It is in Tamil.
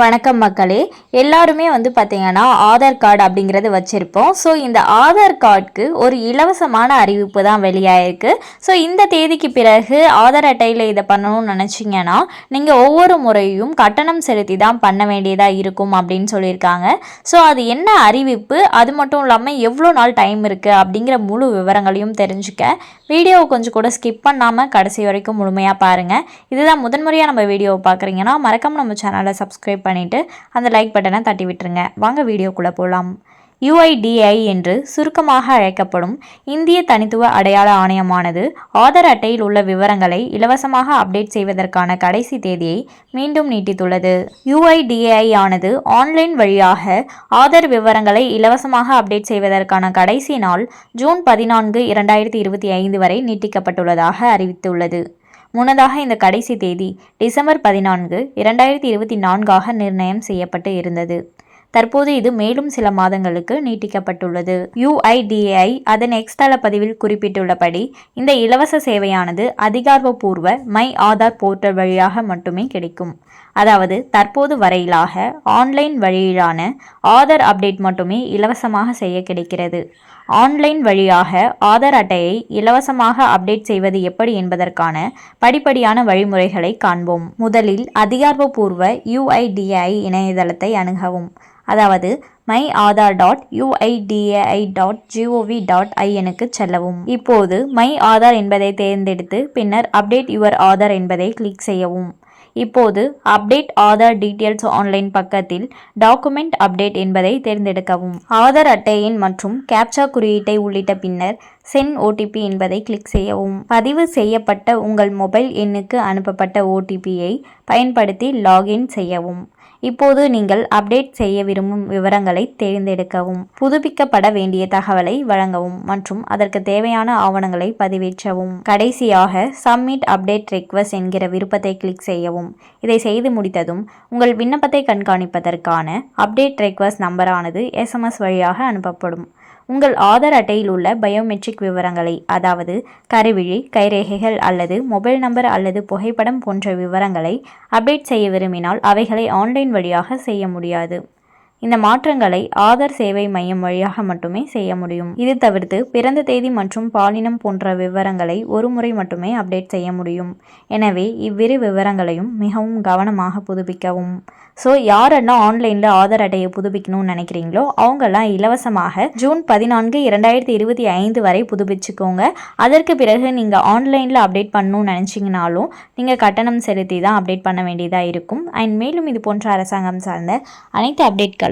வணக்கம் மக்களே. எல்லாருமே வந்து பார்த்தீங்கன்னா ஆதார் கார்டு அப்படிங்கிறது வச்சுருப்போம். ஸோ இந்த ஆதார் கார்டுக்கு ஒரு இலவசமான அறிவிப்பு தான் வெளியாயிருக்கு. ஸோ இந்த தேதிக்கு பிறகு ஆதார் அட்டையில் இதை பண்ணணும்னு நினச்சிங்கன்னா நீங்கள் ஒவ்வொரு முறையும் கட்டணம் செலுத்தி தான் பண்ண வேண்டியதாக இருக்கும் அப்படின்னு சொல்லியிருக்காங்க. ஸோ அது என்ன அறிவிப்பு? அது மட்டும் இல்லாமல் எவ்வளோ நாள் டைம் இருக்குது அப்படிங்கிற முழு விவரங்களையும் தெரிஞ்சுக்க. வீடியோவை கொஞ்சம் கூட ஸ்கிப் பண்ணாமல் கடைசி வரைக்கும் முழுமையாக பாருங்கள் இதுதான் முதன்முறையாக நம்ம வீடியோவை பார்க்குறீங்கன்னா மறக்காமல் நம்ம சேனலை சப்ஸ்கிரைப் பண்ணிவிட்டு அந்த லைக் பட்டனை தட்டி விட்டுருங்க. வாங்க வீடியோக்குள்ளே போகலாம் யுஐடிஐ என்று சுருக்கமாக அழைக்கப்படும் இந்திய தனித்துவ அடையாள ஆணையமானது ஆதார் அட்டையில் உள்ள விவரங்களை இலவசமாக அப்டேட் செய்வதற்கான கடைசி தேதியை மீண்டும் நீட்டித்துள்ளது. யுஐடிஏஐ ஆனது ஆன்லைன் வழியாக ஆதார் விவரங்களை இலவசமாக அப்டேட் செய்வதற்கான கடைசி நாள் ஜூன் பதினான்கு இரண்டாயிரத்தி இருபத்தி ஐந்து வரை நீட்டிக்கப்பட்டுள்ளதாக அறிவித்துள்ளது. முன்னதாக இந்த கடைசி தேதி டிசம்பர் பதினான்கு இரண்டாயிரத்தி இருபத்தி நான்காக நிர்ணயம் செய்யப்பட்டு இருந்தது. தற்போது இது மேலும் சில மாதங்களுக்கு நீட்டிக்கப்பட்டுள்ளது. யுஐடிஏஐ அதன் எக்ஸ்தள பதிவில் குறிப்பிட்டுள்ளபடி இந்த இலவச சேவையானது அதிகாரப்பூர்வ மை ஆதார் போர்ட்டல் வழியாக மட்டுமே கிடைக்கும். அதாவது தற்போது வரையிலாக ஆன்லைன் வழியிலான ஆதார் அப்டேட் மட்டுமே இலவசமாக செய்ய கிடைக்கிறது. ஆன்லைன் வழியாக ஆதார் அட்டையை இலவசமாக அப்டேட் செய்வது எப்படி என்பதற்கான படிப்படியான வழிமுறைகளை காண்போம். முதலில் அதிகாரப்பூர்வ யுஐடிஐ இணையதளத்தை அணுகவும். அதாவது my Aadhaar dot U I D A I dot G O V dot ஐஎனுக்கு செல்லவும். இப்போது மை ஆதார் என்பதை தேர்ந்தெடுத்து பின்னர் அப்டேட் யுவர் ஆதார் என்பதை கிளிக் செய்யவும். இப்போது அப்டேட் ஆதார் டீட்டெயில்ஸ் ஆன்லைன் பக்கத்தில் டாக்குமெண்ட் அப்டேட் என்பதை தேர்ந்தெடுக்கவும். ஆதார் அட்டையின் மற்றும் கேப்சா குறியீட்டை உள்ளிட்ட பின்னர் சென் ஓடிபி என்பதை கிளிக் செய்யவும். பதிவு செய்யப்பட்ட உங்கள் மொபைல் எண்ணுக்கு அனுப்பப்பட்ட ஓடிபியை பயன்படுத்தி லாகின் செய்யவும். இப்போது நீங்கள் அப்டேட் செய்ய விரும்பும் விவரங்களை தேர்ந்தெடுக்கவும் புதுப்பிக்கப்பட வேண்டிய தகவலை வழங்கவும் மற்றும் அதற்கு தேவையான ஆவணங்களை பதிவேற்றவும். கடைசியாக சப்மிட் அப்டேட் ரெக்வஸ்ட் என்கிற விருப்பத்தை கிளிக் செய்யவும். இதை செய்து முடித்ததும் உங்கள் விண்ணப்பத்தை கண்காணிப்பதற்கான அப்டேட் ரெக்வஸ்ட் நம்பரானது எஸ்எம்எஸ் வழியாக அனுப்பப்படும். உங்கள் ஆதார் அட்டையில் உள்ள பயோமெட்ரிக் விவரங்களை அதாவது கருவிழி கைரேகைகள் அல்லது மொபைல் நம்பர் அல்லது புகைப்படம் போன்ற விவரங்களை அப்டேட் செய்ய விரும்பினால் அவைகளை ஆன்லைன் வழியாக செய்ய முடியாது. இந்த மாற்றங்களை ஆதார் சேவை மையம் வழியாக மட்டுமே செய்ய முடியும். இது தவிர்த்து பிறந்த தேதி மற்றும் பாலினம் போன்ற விவரங்களை ஒரு முறை மட்டுமே அப்டேட் செய்ய முடியும். எனவே இவ்விரு விவரங்களையும் மிகவும் கவனமாக புதுப்பிக்கவும். ஸோ யாரெல்லாம் ஆன்லைனில் ஆதார் அட்டையை புதுப்பிக்கணும்னு நினைக்கிறீங்களோ அவங்கெல்லாம் இலவசமாக ஜூன் பதினான்கு இரண்டாயிரத்தி இருபத்தி ஐந்து வரை புதுப்பிச்சுக்கோங்க. அதற்கு பிறகு நீங்கள் ஆன்லைனில் அப்டேட் பண்ணணும்னு நினச்சிங்கனாலும் நீங்கள் கட்டணம் செலுத்தி தான் அப்டேட் பண்ண வேண்டியதாக இருக்கும். அண்ட் மேலும் இது போன்ற அரசாங்கம் சார்ந்த அனைத்து அப்டேட்கள்